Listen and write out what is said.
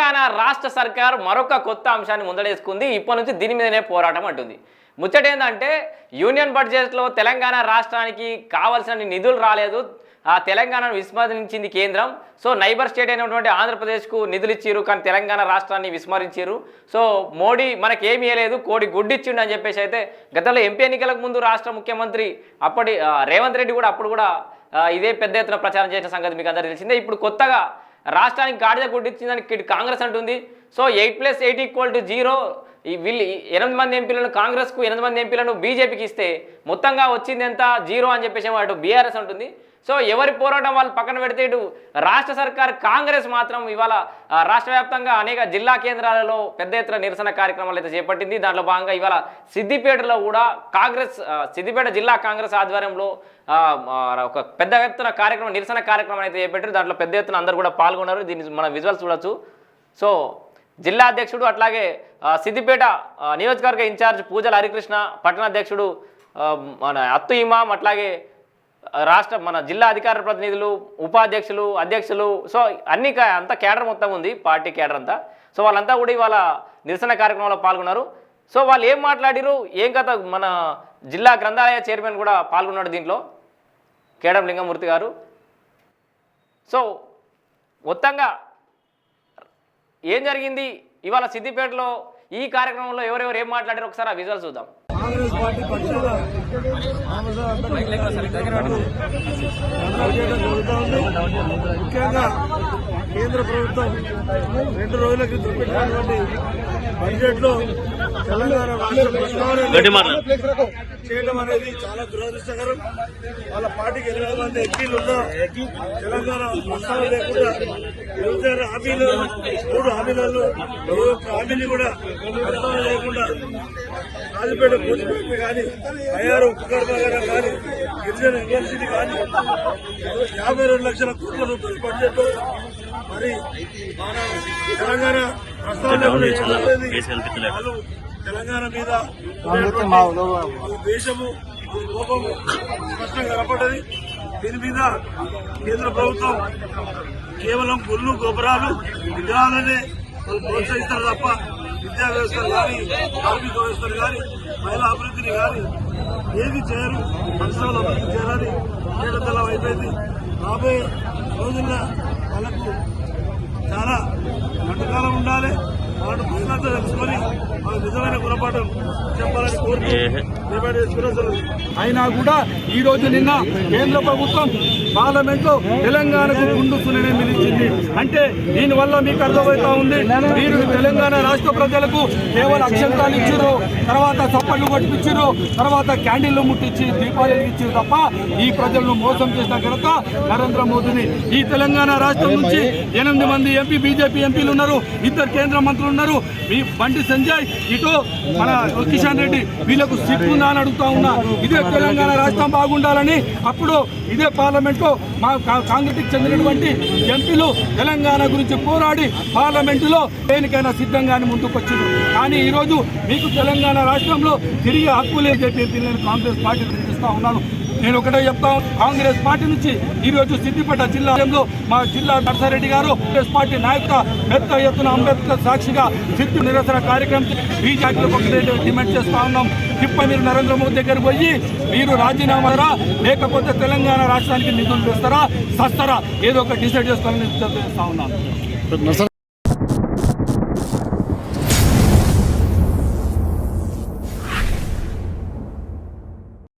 తెలంగాణ రాష్ట్ర సర్కార్ మరొక కొత్త అంశాన్ని ముందడేసుకుంది. ఇప్పటి నుంచి దీని మీదనే పోరాటం అంటుంది. ముచ్చట ఏంటంటే యూనియన్ బడ్జెట్లో తెలంగాణ రాష్ట్రానికి కావాల్సిన నిధులు రాలేదు. ఆ తెలంగాణను విస్మరించింది కేంద్రం. సో నైబర్ స్టేట్ అయినటువంటి ఆంధ్రప్రదేశ్కు నిధులు ఇచ్చారు కానీ తెలంగాణ రాష్ట్రాన్ని విస్మరించారు సో మోడీ మనకి ఏమి ఇవ్వలేదు కోడి గుడ్డిచ్చిండు అని చెప్పేసి అయితే గతంలో ఎంపీ ఎన్నికలకు ముందు రాష్ట్ర ముఖ్యమంత్రి అప్పటి రేవంత్ రెడ్డి కూడా అప్పుడు కూడా ఇదే పెద్ద ఎత్తున ప్రచారం చేసిన సంగతి మీకు అందరికీ తెలిసిందే. ఇప్పుడు కొత్తగా రాష్ట్రానికి గాడిద గుడ్డిచ్చిందని కాంగ్రెస్ అంటుంది. So eight plus eight equal to zero. ఈ వీళ్ళు ఈ ఎనిమిది మంది ఎంపీలను కాంగ్రెస్కు ఎనిమిది మంది ఎంపీలను బీజేపీకి ఇస్తే మొత్తంగా వచ్చింది ఎంత? జీరో అని చెప్పేసి అటు బీఆర్ఎస్ అంటుంది. సో ఎవరి పోరాటం వాళ్ళు పక్కన పెడితే ఇటు రాష్ట్ర సర్కార్ కాంగ్రెస్ మాత్రం ఇవాళ రాష్ట్ర వ్యాప్తంగా అనేక జిల్లా కేంద్రాలలో పెద్ద ఎత్తున నిరసన కార్యక్రమాలు అయితే చేపట్టింది. దాంట్లో భాగంగా ఇవాళ సిద్దిపేటలో కూడా కాంగ్రెస్ సిద్దిపేట జిల్లా కాంగ్రెస్ ఆధ్వర్యంలో ఒక పెద్ద ఎత్తున కార్యక్రమం నిరసన కార్యక్రమం అయితే చేపట్టారు. దాంట్లో పెద్ద ఎత్తున అందరూ కూడా పాల్గొన్నారు. దీన్ని మనం విజువల్స్ చూడొచ్చు. సో జిల్లా అధ్యక్షుడు అట్లాగే సిద్దిపేట నియోజకవర్గ ఇన్ఛార్జ్ పూజల హరికృష్ణ పట్టణ అధ్యక్షుడు మన అత్తు ఇమాం అట్లాగే రాష్ట్ర మన జిల్లా అధికార ప్రతినిధులు ఉపాధ్యక్షులు అధ్యక్షులు సో అన్ని కా- అంతా కేడర్ మొత్తం ఉంది పార్టీ కేడర్ అంతా. సో వాళ్ళంతా కూడా ఇవాళ నిరసన కార్యక్రమంలో పాల్గొన్నారు. సో వాళ్ళు ఏం మాట్లాడిరు ఏం కథ మన జిల్లా గ్రంథాలయ చైర్మన్ కూడా పాల్గొన్నాడు దీంట్లో కేడం లింగమూర్తి గారు. సో మొత్తంగా ఏం జరిగింది? ఇవాళ సిద్దిపేటలో ఈ కార్యక్రమంలో ఎవరెవరు ఏం మాట్లాడారు ఒకసారి ఆ విజువల్ చూద్దాం. కాంగ్రెస్ పార్టీ పక్షాన ముఖ్యంగా కేంద్ర ప్రభుత్వం రెండు రోజుల క్రితం పెట్టినటువంటి బడ్జెట్లో తెలంగాణ రాష్ట్ర ప్రస్తావన చేయడం అనేది చాలా దురదృష్టకరం. వాళ్ళ పార్టీకి ఎనిమిది మంది ఎంపీలు ఉన్నా తెలంగాణ ప్రస్తావన లేకుండా నిరుద్యోగ హామీలు మూడు హామీలలో ఒక్క హామీని కూడా ప్రస్తావన లేకుండా రాజపేట పూజపేట కానీ అయ్యారు ఉప్పు కర్మాగారం కానీ గిరిజన యూనివర్సిటీ కానీ యాభై రెండు లక్షల కోట్ల రూపాయల బడ్జెట్ మరి తెలంగాణ ప్రస్తావన తెలంగాణ మీద దేశము కోపము స్పష్టంగా కనపడ్డది. దీని మీద కేంద్ర ప్రభుత్వం కేవలం గుళ్ళు గోపురాలు విగ్రహాలనే ప్రోత్సహిస్తారు తప్ప విద్యా వ్యవస్థలు కానీ కార్మిక వ్యవస్థలు కానీ మహిళా అభివృద్ధిని కానీ ఏది చేయరు. పరిశ్రమల అభివృద్ధి చేయాలని ఏడతలం అయిపోయింది. రాబోయే రోజుల్లో వాళ్ళకు చాలా గంటకాలం ఉండాలి. తెలుసుకొని నిజమైన గుణపాఠం చెప్పాలని కోరుతూ అయినా కూడా ఈ రోజు నిన్న కేంద్ర ప్రభుత్వం పార్లమెంట్లో తెలంగాణకు గుండు సుననే మిలిచింది అంటే దీనివల్ల మీకు అర్థమవుతా ఉంది. మీరు తెలంగాణ రాష్ట్ర ప్రజలకు కేవలం అక్షంతాలు ఇచ్చారు తర్వాత చప్పట్లు కొట్టించారు తర్వాత క్యాండిల్లు ముట్టించి దీపాలు వెలిగించారు తప్ప ఈ ప్రజలను మోసం చేసిన ఘనత నరేంద్ర మోదీని. ఈ తెలంగాణ రాష్ట్రం నుంచి ఎనిమిది మంది ఎంపీ బీజేపీ ఎంపీలు ఉన్నారు ఇద్దరు కేంద్ర మంత్రులు ఉన్నారు. మీ బండి సంజయ్ ఇటు మన కిషన్ రెడ్డి వీళ్ళకు సిగ్గుందా అని అడుగుతా ఉన్నా. ఇదే తెలంగాణ రాష్ట్రం బాగుండాలని అప్పుడు ఇదే పార్లమెంట్లో మా కాంగ్రెస్కి చెందినటువంటి ఎంపీలు తెలంగాణ గురించి పోరాడి పార్లమెంటులో దేనికైనా సిద్ధంగానే ముందుకొచ్చింది కానీ ఈరోజు మీకు తెలంగాణ రాష్ట్రంలో తిరిగి హక్కు లేదు చెప్పి నేను కాంగ్రెస్ పార్టీ ఇస్తా ఉన్నాను. నేను ఒకటే చెప్తా కాంగ్రెస్ పార్టీ నుంచి ఈరోజు సిద్దిపేట జిల్లాలో మా జిల్లా నర్సారెడ్డి గారు కాంగ్రెస్ పార్టీ నాయకుల పెద్ద ఎత్తున అంబేద్కర్ సాక్షిగా సిద్ధి నిరసన కార్యక్రమం బీజేపీలకు ఒకటే డిమాండ్ చేస్తా ఉన్నాం. తిప్ప మీరు నరేంద్ర మోదీ దగ్గర పోయి మీరు రాజీనామారా లేకపోతే తెలంగాణ రాష్ట్రానికి నిధులు తెస్తారా? సస్తారా? ఏదో ఒక డిసైడ్ చేసుకోవాలని చేస్తా ఉన్నాను